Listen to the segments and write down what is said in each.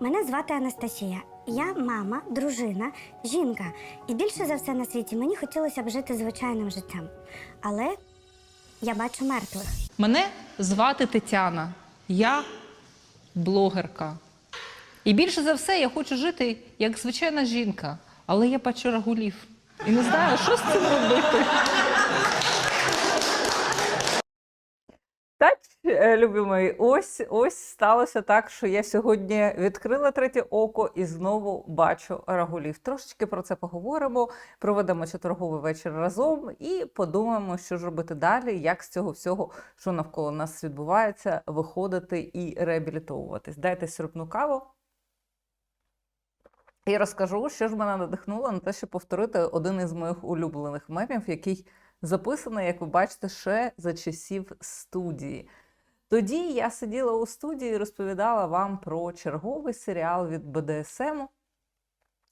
Мене звати Анастасія. Я мама, дружина, жінка. І більше за все на світі мені хотілося б жити звичайним життям. Але я бачу мертвих. Мене звати Тетяна. Я блогерка. І більше за все я хочу жити як звичайна жінка, але я бачу рагулів. І не знаю, що з цим робити. Так, е, любі мої, ось ось сталося так, що я сьогодні відкрила третє око і знову бачу рагулів. Трошечки про це поговоримо, проведемо четверговий вечір разом і подумаємо, що ж робити далі, як з цього всього, що навколо нас відбувається, виходити і реабілітовуватись. Дайте сиропну каву. І розкажу, що ж мене надихнуло на те, щоб повторити один із моїх улюблених мемів, який записаний, як ви бачите, ще за часів студії. Тоді я сиділа у студії і розповідала вам про черговий серіал від БДСМ.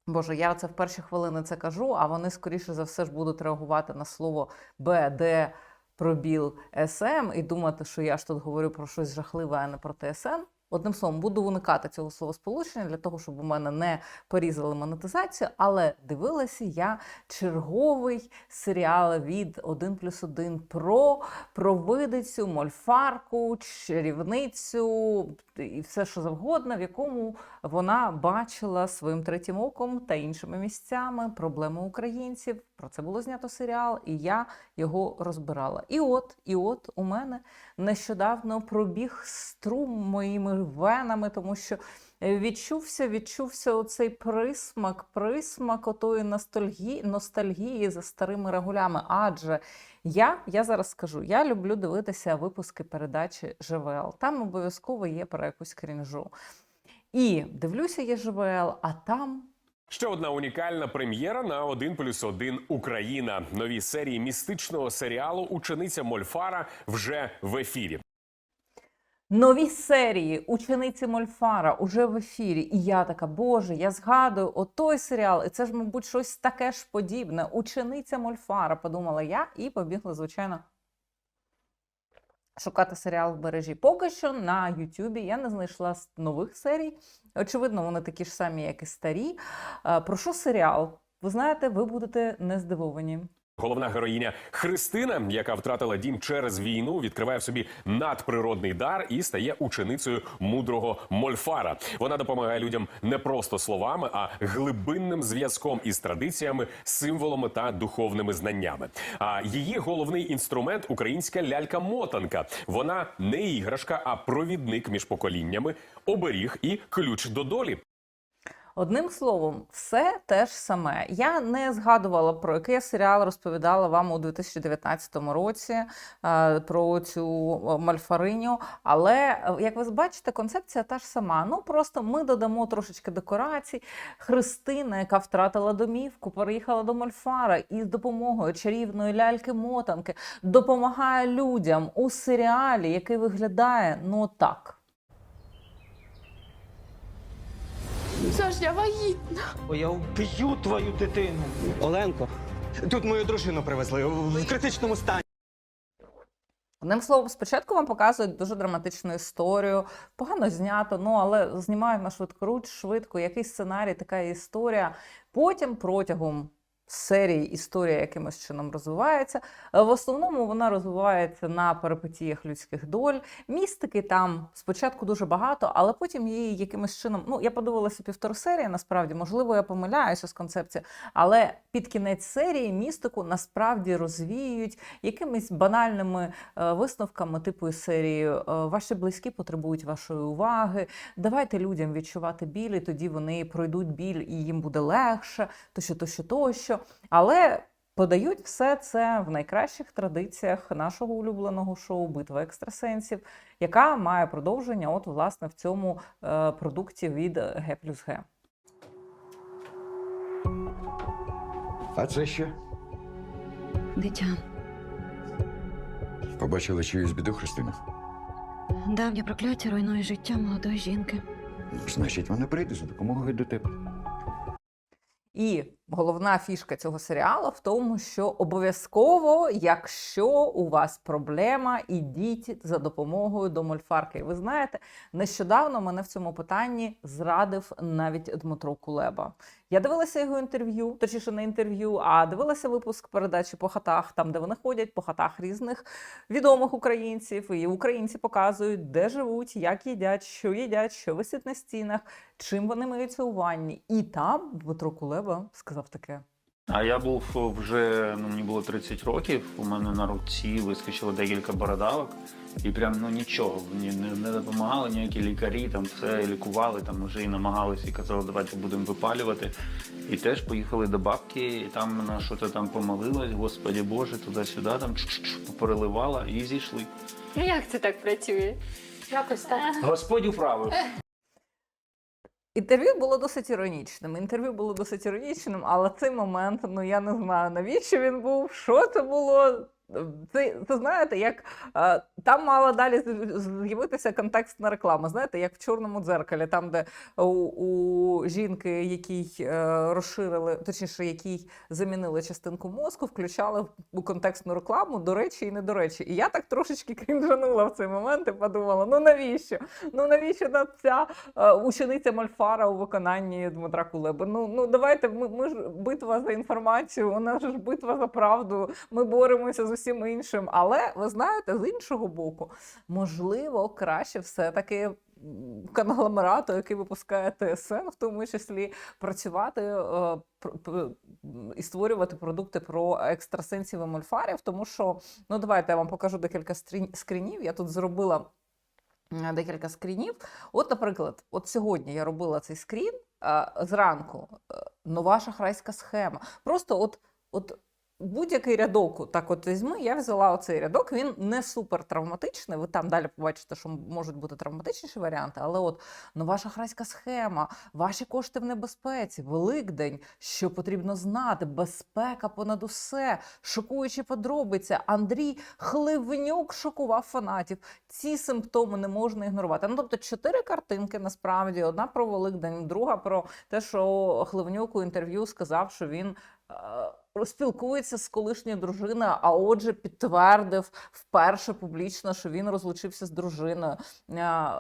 Боже, я це в перші хвилини це кажу, а вони, скоріше за все, ж будуть реагувати на слово БД пробіл СМ і думати, що я ж тут говорю про щось жахливе, а не про ТСН. Одним словом, буду уникати цього словосполучення для того, щоб у мене не порізали монетизацію, але дивилася я черговий серіал від 1 плюс 1 про провидицю, мольфарку, чарівницю і все, що завгодно, в якому вона бачила своїм третім оком та іншими місцями проблеми українців. Про це було знято серіал, і я його розбирала. І от, і от у мене нещодавно пробіг струм моїми венами, тому що відчувся, відчувся оцей присмак, присмак отої ностальгії, ностальгії за старими рагулями. Адже я, я зараз скажу, я люблю дивитися випуски передачі ЖВЛ. Там обов'язково є про якусь крінжу. І дивлюся я ЖВЛ, а там Ще одна унікальна прем'єра на 1 плюс 1 Україна. Нові серії містичного серіалу Учениця Мольфара вже в ефірі. Нові серії учениці Мольфара уже в ефірі. І я така, боже, я згадую отой серіал, і це ж, мабуть, щось таке ж подібне. Учениця Мольфара, подумала я, і побігла, звичайно, шукати серіал в мережі. Поки що на Ютубі я не знайшла нових серій. Очевидно, вони такі ж самі, як і старі. Е, Про що серіал? Ви знаєте, ви будете не здивовані. Головна героїня Христина, яка втратила дім через війну, відкриває в собі надприродний дар і стає ученицею мудрого Мольфара. Вона допомагає людям не просто словами, а глибинним зв'язком із традиціями, символами та духовними знаннями. А її головний інструмент українська лялька-мотанка. Вона не іграшка, а провідник між поколіннями, оберіг і ключ до долі. Одним словом, все те ж саме. Я не згадувала про який я серіал розповідала вам у 2019 році е, про цю е, мальфариню. Але е, як ви бачите, концепція та ж сама. Ну просто ми додамо трошечки декорацій. Христина, яка втратила домівку, переїхала до Мольфара і з допомогою чарівної ляльки-мотанки допомагає людям у серіалі, який виглядає ну так. Саш, я вагітна. О, я вб'ю твою дитину. Оленко, тут мою дружину привезли в критичному стані. Одним словом, спочатку вам показують дуже драматичну історію, погано знято, ну але знімають на швидкоруч, швидко, який сценарій, така історія. Потім протягом серії історія якимось чином розвивається. Е, В основному вона розвивається на перипетіях людських доль. Містики там спочатку дуже багато, але потім її якимось чином. Ну, я подивилася півтори серії, насправді, можливо, я помиляюся з концепцією, але під кінець серії містику насправді розвіюють якимись банальними е, висновками, типу серії е, Ваші близькі потребують вашої уваги. Давайте людям відчувати біль, і тоді вони пройдуть біль, і їм буде легше, тощо, тощо, тощо. Але подають все це в найкращих традиціях нашого улюбленого шоу Битва екстрасенсів, яка має продовження, от власне в цьому е, продукті від Г плюс Г. А це що? Дитя, Побачили чиюсь біду, Христина? давнє прокляття руйнує життя молодої жінки. Значить, вона прийде за допомогою до тебе. І головна фішка цього серіалу в тому, що обов'язково, якщо у вас проблема, ідіть за допомогою до мольфарки. І ви знаєте, нещодавно мене в цьому питанні зрадив навіть Дмитро Кулеба. Я дивилася його інтерв'ю, точніше не інтерв'ю, а дивилася випуск передачі по хатах, там де вони ходять по хатах різних відомих українців. І українці показують, де живуть, як їдять, що їдять, що висить на стінах, чим вони миються у ванні. І там Дмитро Кулеба сказав таке. А я був вже, ну мені було 30 років, у мене на руці вискочило декілька бородавок, і прям ну нічого, мені не, не допомагали ніякі лікарі, там все лікували, там вже і намагалися і казали, давайте будемо випалювати. І теж поїхали до бабки, і там вона щось там помолилась, господі Боже, туди-сюди, там переливала і зійшли. Ну як це так працює? Якось так. Господь управив. Інтерв'ю було досить іронічним. Інтерв'ю було досить іронічним, але цей момент, ну я не знаю, навіщо він був, що це було. Це, це знаєте, як е, там мала далі з'явитися контекстна реклама. Знаєте, як в чорному дзеркалі, там, де у, у жінки, якій е, розширили, точніше, якій замінили частинку мозку, включали у контекстну рекламу, до речі, і не до речі. І я так трошечки крінжанула в цей момент і подумала: ну навіщо? Ну навіщо та ця е, учениця Мольфара у виконанні Дмитра Кулеби? Ну, ну давайте ми, ми ж битва за інформацію, нас ж битва за правду. Ми боремося з усім іншим. Але ви знаєте, з іншого боку, можливо, краще все-таки. Конгломерату, який випускає ТСН, в тому числі працювати е, і створювати продукти про екстрасенсів і мольфарів, тому що ну давайте я вам покажу декілька скрінів. Я тут зробила декілька скрінів. От, наприклад, от сьогодні я робила цей скрін зранку. е, Нова шахрайська схема. Просто от, от будь-який рядок, так от візьми, я взяла оцей рядок, він не супер травматичний. Ви там далі побачите, що можуть бути травматичніші варіанти, але от нова шахрайська схема, ваші кошти в небезпеці, Великдень, що потрібно знати, безпека понад усе, шокуючі подробиці. Андрій Хливнюк шокував фанатів. Ці симптоми не можна ігнорувати. Ну тобто чотири картинки насправді: одна про Великдень, друга про те, що Хливнюк у інтерв'ю сказав, що він. е, Розпілкується з колишньою дружиною, а отже, підтвердив вперше публічно, що він розлучився з дружиною.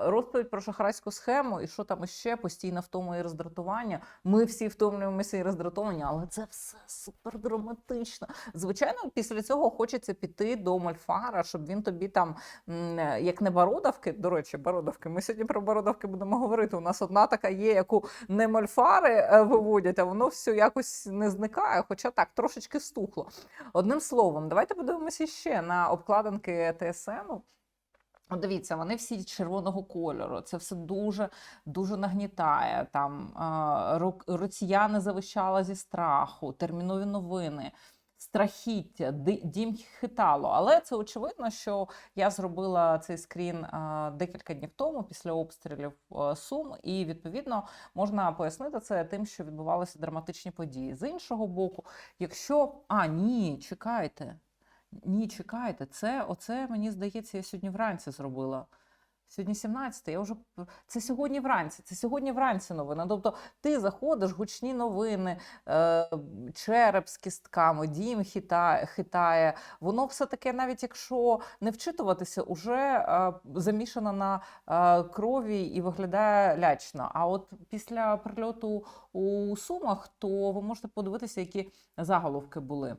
Розповідь про шахрайську схему, і що там іще постійна втома і роздратування. Ми всі втомлюємося і роздратовані, але це все супер драматично. Звичайно, після цього хочеться піти до Мольфара, щоб він тобі там, як не бородавки. До речі, бородавки. Ми сьогодні про бородавки будемо говорити. У нас одна така є, яку не мольфари е, виводять, а воно все якось не зникає, хоча так трошечки стухло. Одним словом, давайте подивимося ще на обкладинки ТСНу. От дивіться, вони всі червоного кольору. Це все дуже дуже нагнітає. Там е, не завищала зі страху, термінові новини. Страхіття, дім хитало. Але це очевидно, що я зробила цей скрін декілька днів тому після обстрілів Сум, і відповідно можна пояснити це тим, що відбувалися драматичні події. З іншого боку, якщо а ні, чекайте. Ні, чекайте, це оце мені здається, я сьогодні вранці зробила. Сьогодні 17, я вже це сьогодні вранці. Це сьогодні вранці новина. Тобто ти заходиш, гучні новини, е, череп з кістками, дім хитає, хитає. Воно все таке, навіть якщо не вчитуватися, уже е, замішано на е, крові і виглядає лячно. А от після прильоту у Сумах, то ви можете подивитися, які заголовки були.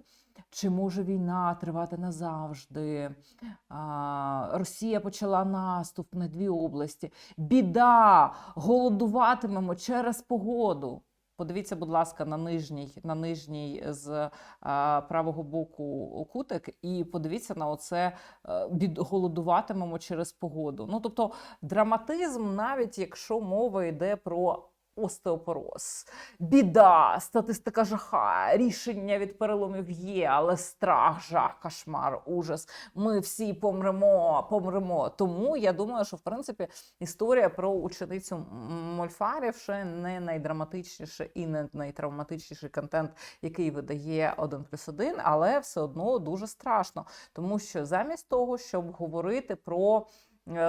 Чи може війна тривати назавжди? А, Росія почала наступ на дві області. Біда! Голодуватимемо через погоду. Подивіться, будь ласка, на нижній, на нижній з а, правого боку кутик, і подивіться на оце е, бід, голодуватимемо через погоду. Ну тобто драматизм, навіть якщо мова йде про остеопороз, біда, статистика жаха, рішення від переломів є, але страх, жах, кошмар, ужас. Ми всі помремо, помремо. Тому я думаю, що в принципі історія про ученицю Мольфарів ще не найдраматичніше і не найтравматичніший контент, який видає 1 плюс 1, але все одно дуже страшно, тому що замість того, щоб говорити про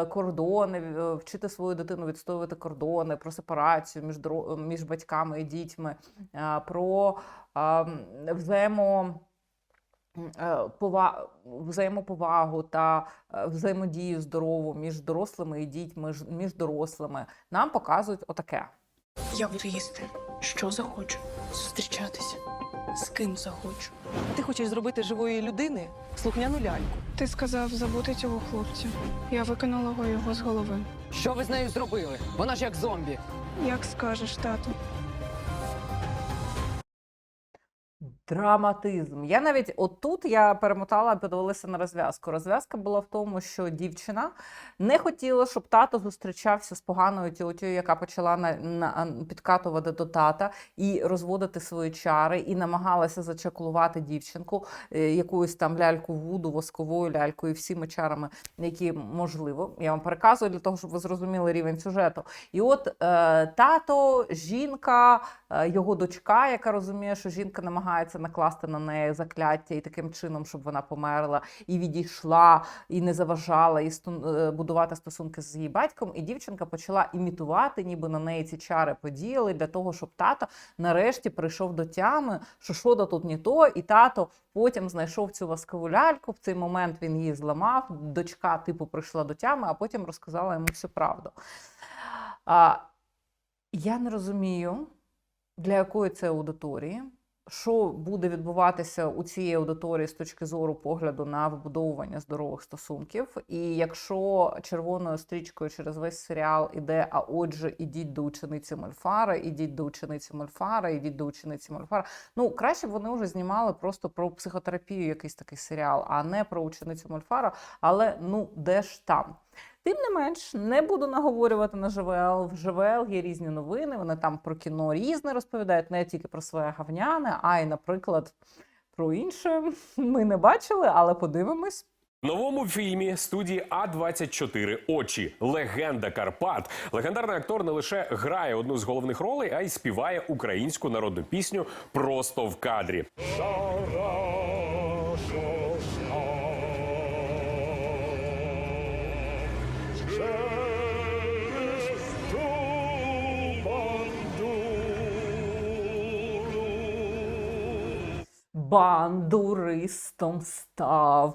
кордони, е, вчити свою дитину відстоювати кордони, про сепарацію між, дро- між батьками і дітьми, е, про взаємо. е, пова- Взаємоповагу та е, взаємодію здорову між дорослими і дітьми, ж- між дорослими нам показують отаке. Я буду їсти, що захочу, зустрічатися, з ким захочу. Ти хочеш зробити живої людини слухняну ляльку. Ти сказав забути цього хлопця. Я викинула його з голови. Що ви з нею зробили? Вона ж як зомбі. Як скажеш, тату. Драматизм. Я навіть отут я перемотала, подивилася на розв'язку. Розв'язка була в тому, що дівчина не хотіла, щоб тато зустрічався з поганою тьотєю, яка почала на, на, підкатувати до тата і розводити свої чари, і намагалася зачаклувати дівчинку е, якоюсь там ляльку вуду, восковою лялькою, всіми чарами, які можливо. Я вам переказую для того, щоб ви зрозуміли рівень сюжету. І от е, тато, жінка, е, його дочка, яка розуміє, що жінка намагається накласти на неї закляття і таким чином, щоб вона померла, і відійшла, і не заважала, і е, будувати стосунки з її батьком. І дівчинка почала імітувати, ніби на неї ці чари подіяли для того, щоб тато нарешті прийшов до тями, що то тут не то, і тато потім знайшов цю воскову ляльку. В цей момент він її зламав. Дочка, типу, прийшла до тями, а потім розказала йому всю правду. А, я не розумію, для якої це аудиторії, що буде відбуватися у цій аудиторії з точки зору погляду на вибудовування здорових стосунків. І якщо червоною стрічкою через весь серіал іде, а отже, ідіть до учениці Мольфара, ідіть до учениці Мольфара, ідіть до учениці Мольфара. Ну, краще б вони вже знімали просто про психотерапію якийсь такий серіал, а не про ученицю Мольфара. Але ну де ж там? Тим не менш, не буду наговорювати на ЖВЛ. В ЖВЛ є різні новини. Вони там про кіно різне розповідають, не тільки про своє гавняне, а й, наприклад, про інше. Ми не бачили, але подивимось. В новому фільмі студії А24 Очі Легенда Карпат. Легендарний актор не лише грає одну з головних ролей, а й співає українську народну пісню просто в кадрі. Бандуристом став.